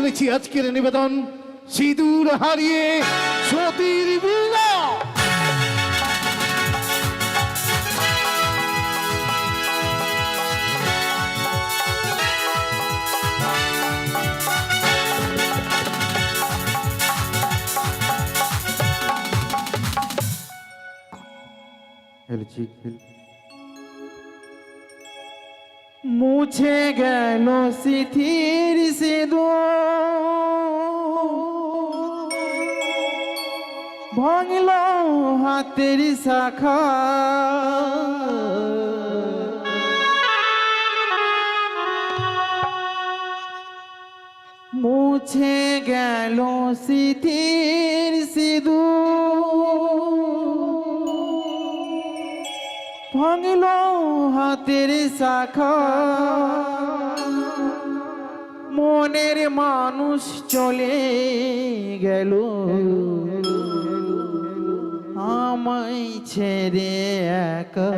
তুলেছি আজকের নিবেদন সিঁদুর হারিয়ে সতীর খেলছি খেল মুছে গেল সিথির সিধু ভাঙল হাতের শাখা। মুছে গেল সিথির ভাঙল হাতের শাখা। মনের মানুষ চলে গেল। আমায় ছেড়ে একা।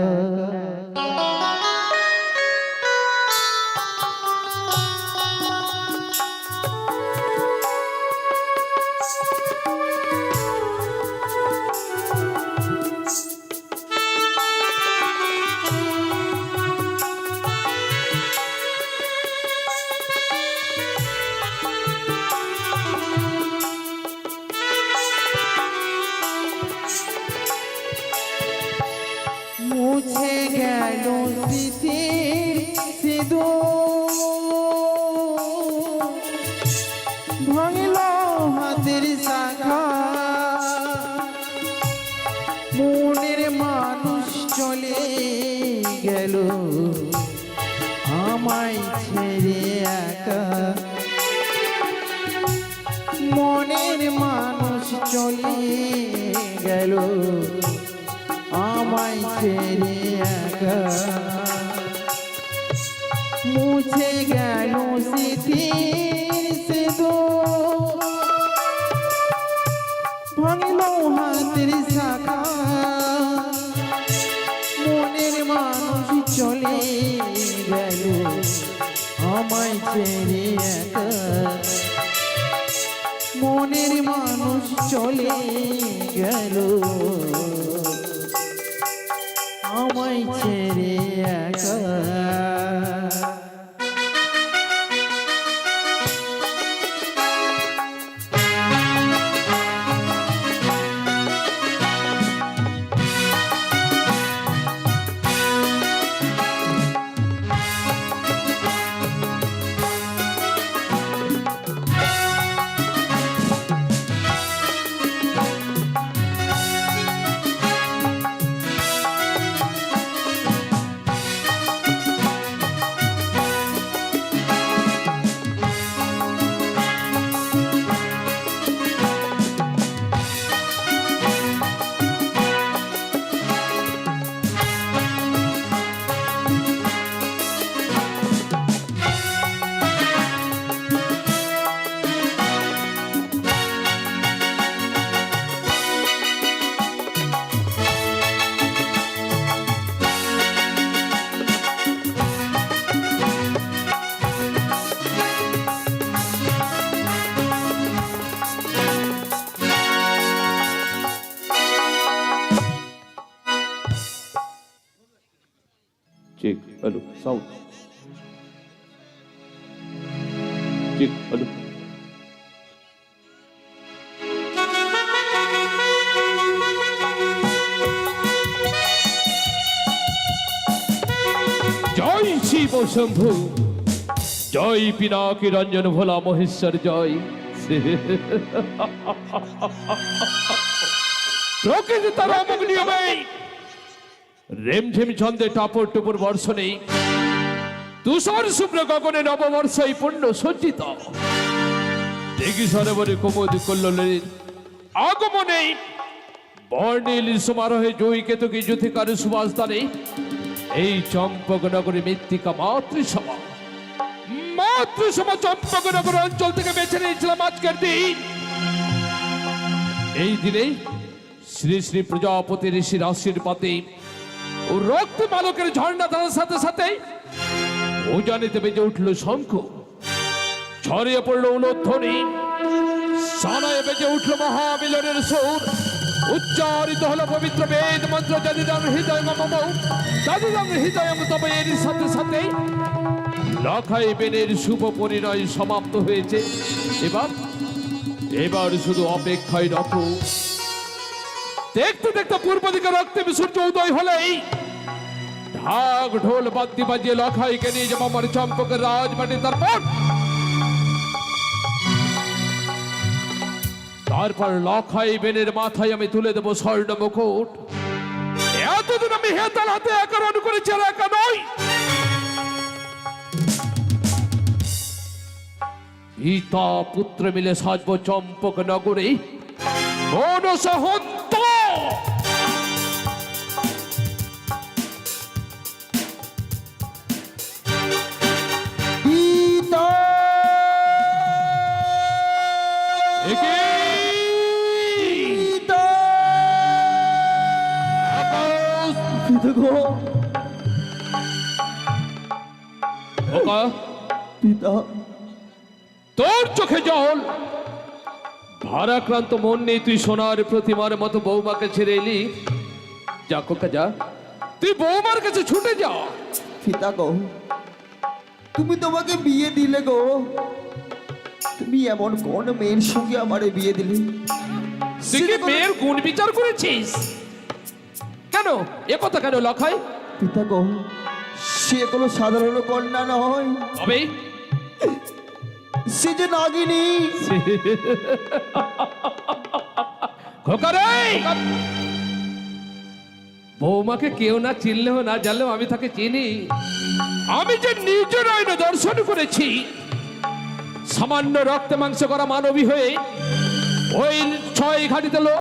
শাখা। মনের মানুষ চলে গেল। আমায় ছেড়ে একা। মনের মানুষ চলে গেল। আমায় ছেড়ে একা। মুছে গেল স্মৃতির সেতু। ভাঙল হাতের শাখা। মনের মানুষ চলে গেল, আমায় ছেড়ে একা। মনের মানুষ চলে গেল। আমায় ছেড়ে একা Check, hello, sound. Check, hello. জয় শিব শম্ভু জয় পিনাকি রঞ্জন ভোলা মহেশ্বর জয় প্রকৃতি তার অমুক নিয়মে রেমঝেম ছন্দে টাপর টুপুর বর্ষণে তুষার শুভ্র গগনে নববর্ষ এই পুণ্য সজ্জিত। দেখি সরোবরে কুমুদ কল্লোলের আগমনে বর্ণিল সমারোহে জয়ী কেতকী যুথিকার সুবাসদানে এই চম্পক নগরী মৃত্তিকা মাতৃসভা মাতৃসভা চম্পক নগর অঞ্চল থেকে বেছে নিয়েছিলাম আজকের দিন। এই দিনে শ্রী শ্রী প্রজাপতি ঋষির আশীর্বাদে ও রক্ত বালকের ঝর্ণা ধারার সাথে সাথে ও জানিতে বেজে উঠল শঙ্খ। ছড়িয়ে পড়ল উলধ্বনি। সানায় বেজে উঠল মহামিলনের সুর। উচ্চারিত হলো পবিত্র বেদ মন্ত্র যাদিদাম হৃদয় মম যাদিদাম হৃদয় তবে এর সাথে সাথে লখাই বেনের শুভ পরিণয় সমাপ্ত হয়েছে। এবার এবার শুধু অপেক্ষায় রত দেখতে দেখতে পূর্ব দিকে রক্তে সূর্য উদয় হলেই ঢাক ঢোল বাদ্যি বাজিয়ে লখাইকে নিয়ে যাব আমার চম্পকের রাজবাটি তারপর তারপর লখাই বেনের মাথায় আমি তুলে দেবো স্বর্ণ মুকুট। এতদিন আমি হেতাল হাতে একরণ করেছি আর একা নয় পিতা পুত্র মিলে সাজব চম্পক নগরে। মনসহন্ত পিতা ওকা পিতা। তোর চোখে জল। ভারাক্রান্ত মন নেই তুই সোনার প্রতিমার মতো বৌমাকে ছেড়ে এলি। যা কোকা যা। তুই বৌমার কাছে ছুটে যা। পিতা গো তুমি তোমাকে বিয়ে দিলে গো। তুমি এমন কোন মেয়ের সঙ্গে আমারে বিয়ে দিলে? তুই কি মেয়ের গুণ বিচার করেছিস? কেন? এ কথা কেন লখাই পিতা গো সে কোনো সাধারণ কন্যা নয়। তবে সে যে নাগিনী। খোকারে! বৌমাকে কেউ না চিনলেও না জানলেও আমি তাকে চিনি। আমি যে নিজ নয়নে দর্শন করেছি সামান্য রক্ত মাংস করা মানবী হয়ে ওই ছয় ঘাটিতে